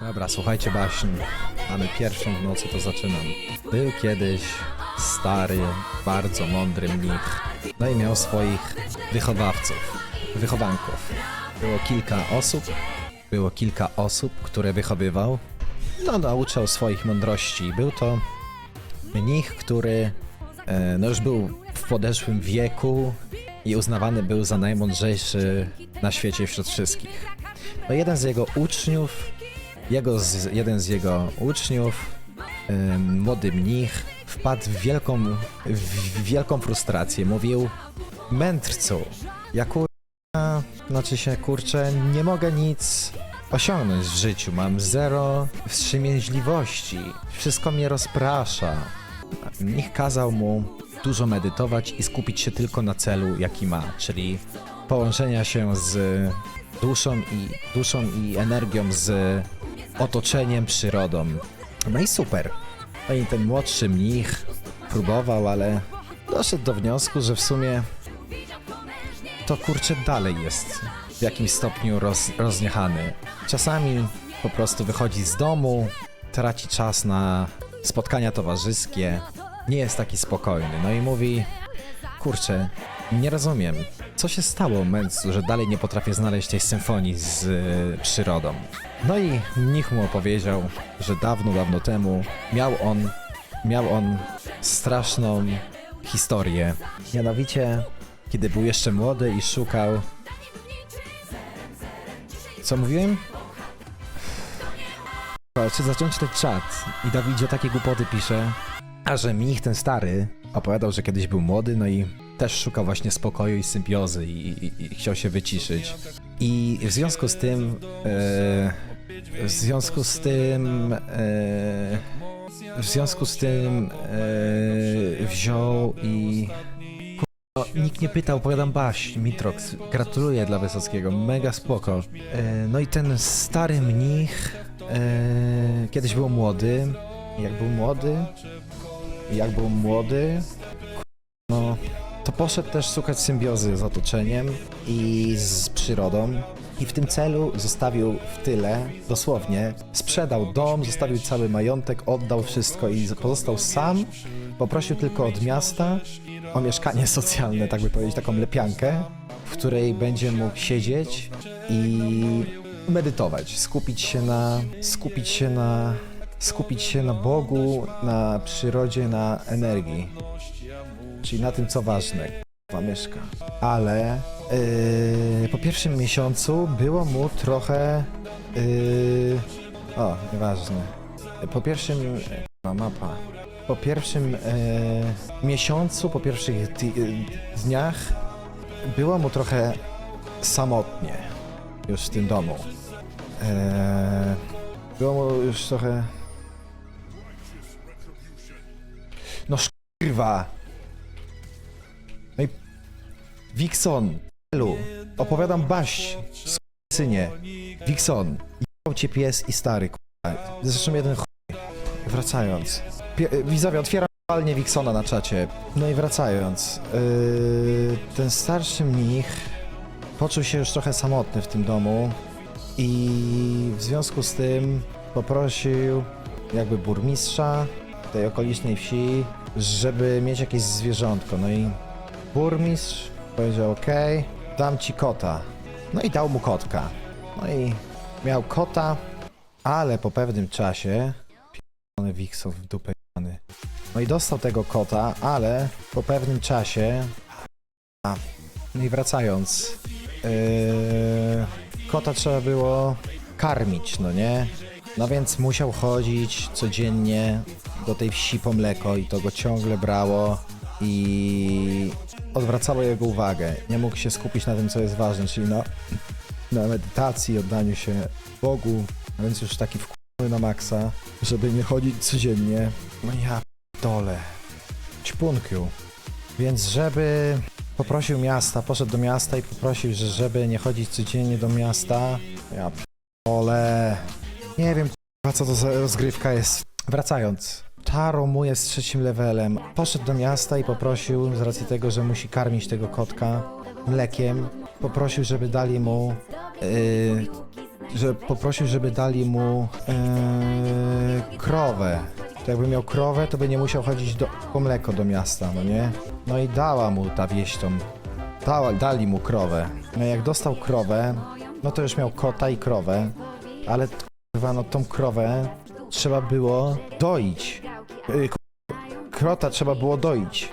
Dobra, słuchajcie baśń. Mamy pierwszą w nocy, to zaczynam. Był kiedyś stary, bardzo mądry mnich. No i miał swoich wychowawców, wychowanków. Było kilka osób, było kilka osób, które wychowywał. No, nauczał swoich mądrości. Był to mnich, który e, no już był w podeszłym wieku i uznawany był za najmądrzejszy na świecie wśród wszystkich. No jeden z jego uczniów, jego z, jeden z jego uczniów, em, młody mnich, wpadł w wielką, w wielką frustrację. Mówił, mędrcu, ja kurczę, znaczy się kurczę, nie mogę nic osiągnąć w życiu. Mam zero wstrzemięźliwości. Wszystko mnie rozprasza. Mnich kazał mu dużo medytować i skupić się tylko na celu, jaki ma, czyli połączenia się z duszą i, duszą i energią z otoczeniem, przyrodą. No i super. No i ten młodszy mnich próbował, ale doszedł do wniosku, że w sumie to kurczę dalej jest w jakimś stopniu roz, rozniechany. Czasami po prostu wychodzi z domu, traci czas na spotkania towarzyskie, nie jest taki spokojny. No i mówi, kurczę, nie rozumiem, co się stało mędrcu, że dalej nie potrafię znaleźć tej symfonii z y, przyrodą. No i mnich mu opowiedział, że dawno, dawno temu miał on, miał on straszną historię. Mianowicie, kiedy był jeszcze młody i szukał... Co mówiłem? Czy zacząć czytać czat i Dawidzie takie głupoty pisze, a że mnich ten stary opowiadał, że kiedyś był młody, no i też szukał właśnie spokoju i symbiozy i, i, i chciał się wyciszyć. I w związku z tym, e, w związku z tym, e, w związku z tym e, wziął i nikt nie pytał, opowiadam baś, Mitrox. Gratuluję dla Wysockiego, mega spoko. E, no i ten stary mnich kiedyś był młody. Jak był młody, jak był młody, no to poszedł też szukać symbiozy z otoczeniem i z przyrodą. I w tym celu zostawił w tyle, dosłownie, sprzedał dom, zostawił cały majątek, oddał wszystko i pozostał sam. Poprosił tylko od miasta o mieszkanie socjalne, tak by powiedzieć, taką lepiankę, w której będzie mógł siedzieć i medytować, skupić się na, skupić się na, skupić się na Bogu, na przyrodzie, na energii, czyli na tym, co ważne. K***a mieszka. Ale yy, po pierwszym miesiącu było mu trochę, yy, o, nieważne. Po pierwszym, no mapa. Po pierwszym e, miesiącu, po pierwszych e, dniach było mu trochę samotnie już w tym domu. E, było mu już trochę... No szkurwa! No i... Wikson! Elu! Opowiadam baść! Synie! Wikson! Jebał cię pies i stary, k***a. Zresztą jeden chuj. Wracając. Pie- widzowie, otwieram palnie Wiksona na czacie. No i wracając. Yy, ten starszy mnich poczuł się już trochę samotny w tym domu i w związku z tym poprosił jakby burmistrza tej okolicznej wsi, żeby mieć jakieś zwierzątko. No i burmistrz powiedział: OK, dam ci kota. No i dał mu kotka. No i miał kota, ale po pewnym czasie Pierdolony Wikson w dupę. No i dostał tego kota, ale po pewnym czasie... No i wracając... Yy, kota trzeba było karmić, no nie? No więc musiał chodzić codziennie do tej wsi po mleko i to go ciągle brało i odwracało jego uwagę. Nie mógł się skupić na tym, co jest ważne, czyli no, na medytacji, oddaniu się Bogu, a więc już taki wkurwiony na maksa, żeby nie chodzić codziennie. No ja dole. Ćpunkiu. Więc żeby poprosił miasta, poszedł do miasta i poprosił, że żeby nie chodzić codziennie do miasta. Ja dole. Nie wiem co to za rozgrywka jest. Wracając. Taro mu jest trzecim levelem. Poszedł do miasta i poprosił, z racji tego, że musi karmić tego kotka mlekiem, poprosił, żeby dali mu yy, że poprosił, żeby dali mu e, krowę. To jakby miał krowę, to by nie musiał chodzić do, po mleko do miasta, no nie? No i dała mu ta wieś tą, dała, dali mu krowę. No jak dostał krowę, no to już miał kota i krowę, ale kurwa, no tą krowę trzeba było doić. K- Krota trzeba było doić.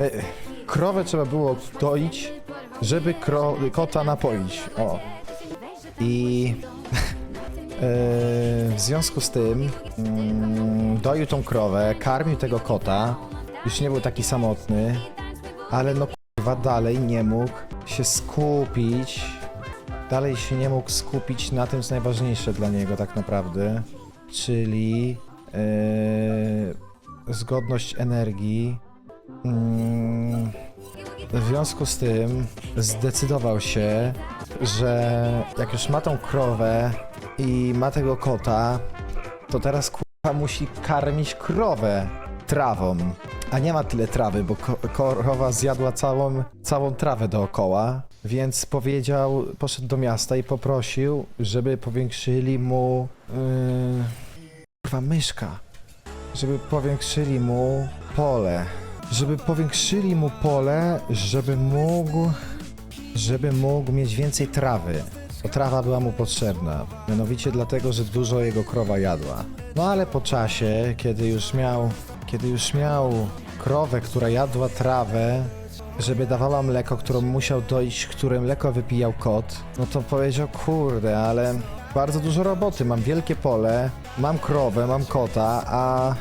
Y, Krowę trzeba było doić, żeby kro, kota napoić. O. I e, w związku z tym mm, doił tą krowę, karmił tego kota. Już nie był taki samotny, ale no kurwa dalej nie mógł się skupić. Dalej się nie mógł skupić na tym, co najważniejsze dla niego tak naprawdę, czyli e, zgodność energii. Mm, w związku z tym zdecydował się, że jak już ma tą krowę i ma tego kota, to teraz kurwa musi karmić krowę trawą. A nie ma tyle trawy, bo krowa zjadła całą, całą trawę dookoła, więc powiedział, poszedł do miasta i poprosił, żeby powiększyli mu... Yy, kurwa, myszka. Żeby powiększyli mu pole. Żeby powiększyli mu pole, żeby mógł żeby mógł mieć więcej trawy. Bo trawa była mu potrzebna. Mianowicie dlatego, że dużo jego krowa jadła. No ale po czasie, kiedy już miał, kiedy już miał krowę, która jadła trawę, żeby dawała mleko, którą musiał dojść, które mleko wypijał kot, no to powiedział, kurde, ale bardzo dużo roboty, mam wielkie pole, mam krowę, mam kota, a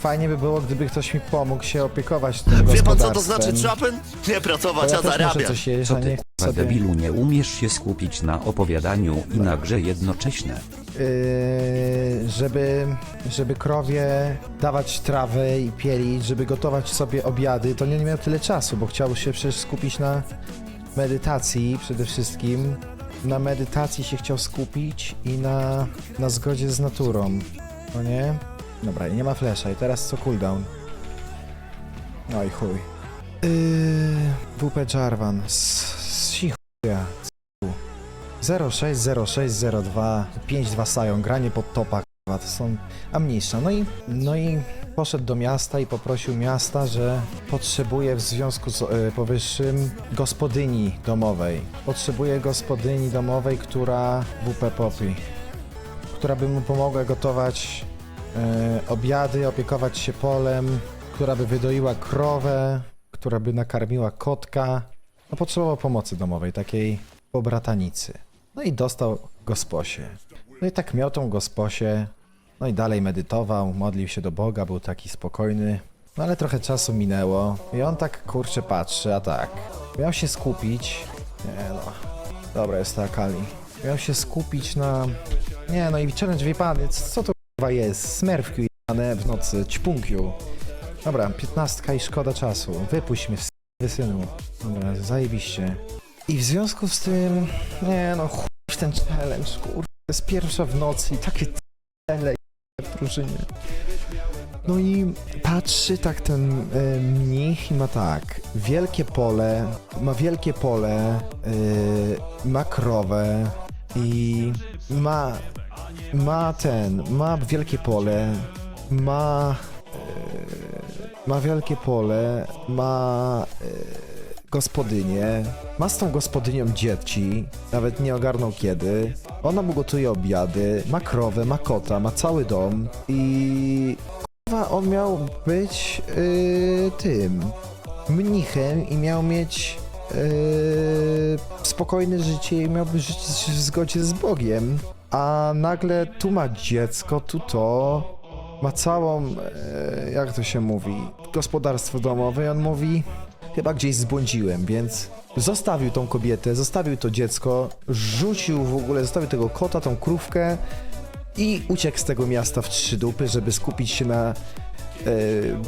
fajnie by było, gdyby ktoś mi pomógł się opiekować tym Wie pan co to gospodarstwem. znaczy trapen? Nie pracować, ja a też muszę zarabiać. coś jeść, Co a ty, nie k***a sobie... debilu, nie umiesz się skupić na opowiadaniu i na grze jednocześnie? Yy, żeby, żeby krowie dawać trawę i pielić, żeby gotować sobie obiady, to nie miał tyle czasu, bo chciał się przecież skupić na medytacji przede wszystkim. Na medytacji się chciał skupić i na, na zgodzie z naturą. No nie? Dobra, nie ma flesza. I teraz co cooldown? No i chuj. Yy, WP Jarvan. Z, z sichuja. 060602 52 Sion, granie pod topa, kurwa, to są a mniejsza. No i, no i poszedł do miasta i poprosił miasta, że potrzebuje w związku z e, powyższym gospodyni domowej. Potrzebuje gospodyni domowej, która WP Poppy, która by mu pomogła gotować e, obiady, opiekować się polem, która by wydoiła krowę, która by nakarmiła kotka. No potrzebował pomocy domowej, takiej pobratanicy. No i dostał gosposię. No i tak miał tą gosposię. No i dalej medytował, modlił się do Boga, był taki spokojny. No ale trochę czasu minęło i on tak kurczę patrzy, a tak. Miał się skupić. Nie no. Dobra, jest ta Akali. Miał się skupić na. Nie no i challenge wie pan, co to chyba jest? Smerfkiu jane w nocy, ćpunkiu. Dobra, piętnastka i szkoda czasu. Wypuść mnie w synu. Dobra, zajebiście. I w związku z tym, nie no, chuj ten challenge, kur... To jest pierwsza w nocy i takie drużynie. No i patrzy tak ten e, mnich i ma tak, wielkie pole, ma wielkie pole, e, ma krowę i ma, ma ten, ma wielkie pole, ma, e, ma wielkie pole, ma e, gospodynię, ma z tą gospodynią dzieci, nawet nie ogarnął kiedy. Ona mu gotuje obiady, ma krowę, ma kota, ma cały dom i kurwa, on miał być yy, tym mnichem i miał mieć yy, spokojne życie i miałby żyć w zgodzie z Bogiem. A nagle tu ma dziecko, tu to, ma całą, e, jak to się mówi, gospodarstwo domowe i on mówi, chyba gdzieś zbłądziłem, więc zostawił tą kobietę, zostawił to dziecko, rzucił w ogóle, zostawił tego kota, tą krówkę i uciekł z tego miasta w trzy dupy, żeby skupić się na e,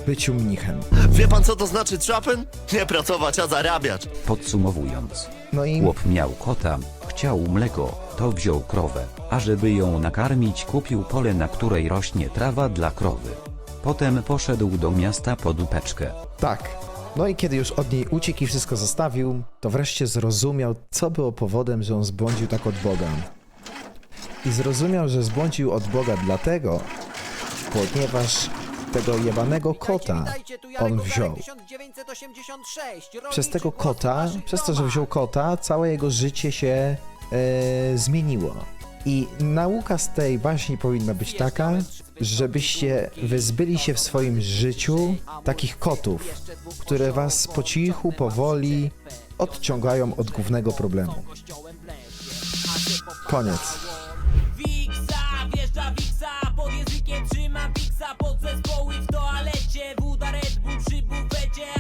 byciu mnichem. Wie pan co to znaczy trapen? Nie pracować, a zarabiać. Podsumowując, No i chłop miał kota, chciał mleko, to wziął krowę, a żeby ją nakarmić kupił pole na której rośnie trawa dla krowy. Potem poszedł do miasta po dupeczkę. tak. No i kiedy już od niej uciekł i wszystko zostawił, to wreszcie zrozumiał, co było powodem, że on zbłądził tak od Boga. I zrozumiał, że zbłądził od Boga dlatego, ponieważ tego jebanego kota on wziął. Przez tego kota, przez to, że wziął kota, całe jego życie się e, zmieniło. I nauka z tej baśni powinna być taka, żebyście wyzbyli się w swoim życiu takich kotów, które was po cichu, powoli odciągają od głównego problemu. Koniec.